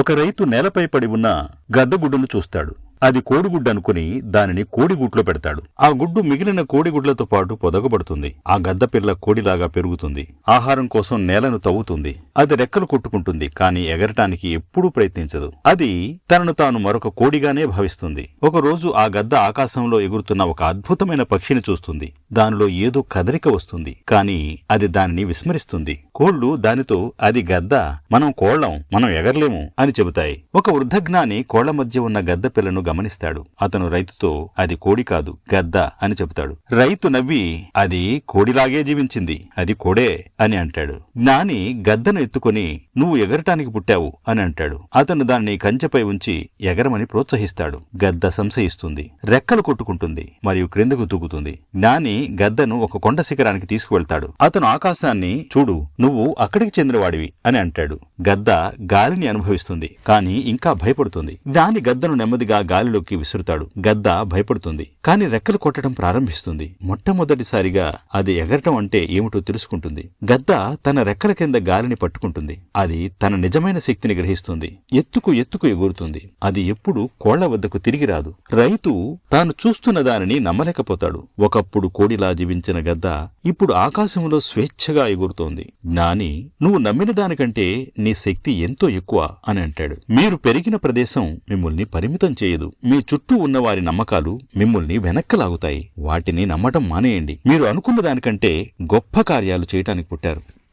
ఒక రైతు నేలపై పడి ఉన్న గద్దగుడ్డును చూస్తాడు. అది కోడిగుడ్డు అనుకుని దానిని కోడిగుడ్లో పెడతాడు. ఆ గుడ్డు మిగిలిన కోడిగుడ్లతో పాటు పొదగబడుతుంది. ఆ గద్ద పిల్ల కోడిలాగా పెరుగుతుంది. ఆహారం కోసం నేలను తవ్వుతుంది. అది రెక్కలు కొట్టుకుంటుంది కాని ఎగరటానికి ఎప్పుడూ ప్రయత్నించదు. అది తనను తాను మరొక కోడిగానే భావిస్తుంది. ఒకరోజు ఆ గద్ద ఆకాశంలో ఎగురుతున్న ఒక అద్భుతమైన పక్షిని చూస్తుంది. దానిలో ఏదో కదలిక వస్తుంది కాని అది దానిని విస్మరిస్తుంది. కోళ్ళు దానితో అది గద్ద మనం కోళ్ళం మనం ఎగరలేము అని చెబుతాయి. ఒక వృద్ధజ్ఞాని కోళ్ళ మధ్య ఉన్న గద్ద పిల్లను గమనిస్తాడు. అతను రైతుతో అది కోడి కాదు గద్ద అని చెబుతాడు. రైతు నవ్వి అది కోడిలాగే జీవించింది అది కోడే అని అంటాడు. జ్ఞాని గద్దను ఎత్తుకొని నువ్వు ఎగరటానికి పుట్టావు అని అంటాడు. అతను దాన్ని కంచెపై ఉంచి ఎగరమని ప్రోత్సహిస్తాడు. గద్ద సంశయిస్తుంది రెక్కలు కొట్టుకుంటుంది మరియు క్రిందకు తూగుతుంది. జ్ఞాని గద్దను ఒక కొండ శిఖరానికి తీసుకువెళ్తాడు. అతను ఆకాశాన్ని చూడు నువ్వు అక్కడికి చెందినవాడివి అని అంటాడు. గద్ద గాలిని అనుభవిస్తుంది కాని ఇంకా భయపడుతుంది. జ్ఞాని గద్దను నెమ్మదిగా గాలిలోకి విసురుతాడు. గద్ద భయపడుతుంది. కాని రెక్కలు కొట్టడం ప్రారంభిస్తుంది. మొట్టమొదటిసారిగా అది ఎగరటం అంటే ఏమిటో తెలుసుకుంటుంది. గద్ద తన రెక్కల కింద గాలిని పట్టుకుంటుంది. అది తన నిజమైన శక్తిని గ్రహిస్తుంది. ఎత్తుకు ఎత్తుకు ఎగురుతుంది. అది ఎప్పుడు కోళ్ళ వద్దకు తిరిగి రాదు. రైతు తాను చూస్తున్న దానిని నమ్మలేకపోతాడు. ఒకప్పుడు కోడిలా జీవించిన గద్ద ఇప్పుడు ఆకాశంలో స్వేచ్ఛగా ఎగురుతోంది. జ్ఞాని నువ్వు నమ్మిన దానికంటే నీ శక్తి ఎంతో ఎక్కువ అని అంటాడు. మీరు పెరిగిన ప్రదేశం మిమ్మల్ని పరిమితం చేయదు. మీ చుట్టూ ఉన్న వారి నమ్మకాలు మిమ్మల్ని వెనక్కలాగుతాయి. వాటిని నమ్మటం మానేయండి. మీరు అనుకున్న దానికంటే గొప్ప కార్యాలు చేయటానికి పుట్టారు.